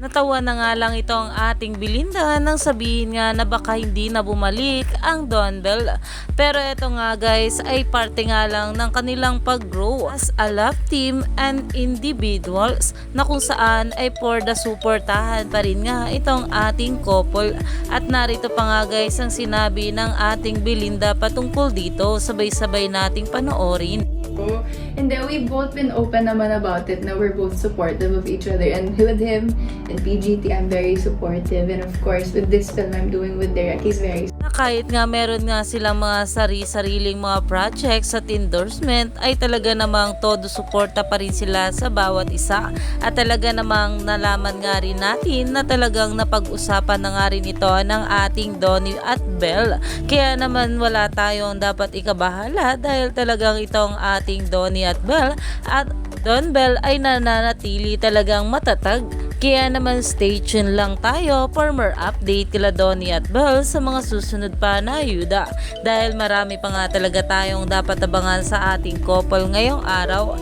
Natawa na nga lang ito ang ating Belinda nang sabihin nga na baka hindi na bumalik ang Don. Pero ito nga guys ay parte nga lang ng kanilang pag-grow as a love team and individuals na kung saan ay for the supportahan pa rin nga itong ating couple. At narito pa nga guys ang sinabi ng ating Belinda patungkol dito sabay-sabay nating panoorin. Ko. And then we've both been open naman about it na we're both supportive of each other. And with him and PGT, I'm very supportive. And of course, with this film I'm doing with Derek, he's very kahit nga meron nga silang mga sari-sariling mga projects at endorsement ay talaga namang todo suporta pa rin sila sa bawat isa at talaga namang nalaman nga rin natin na talagang napag-usapan na nga rin ito ng ating Donnie at Belle kaya naman wala tayong dapat ikabahala dahil talagang itong ating Donnie at Belle at Don Bell ay nananatili talagang matatag. Kaya naman stay tuned lang tayo for more update kila Donnie at Bell sa mga susunod pa na ayuda. Dahil marami pa nga talaga tayong dapat abangan sa ating couple ngayong araw.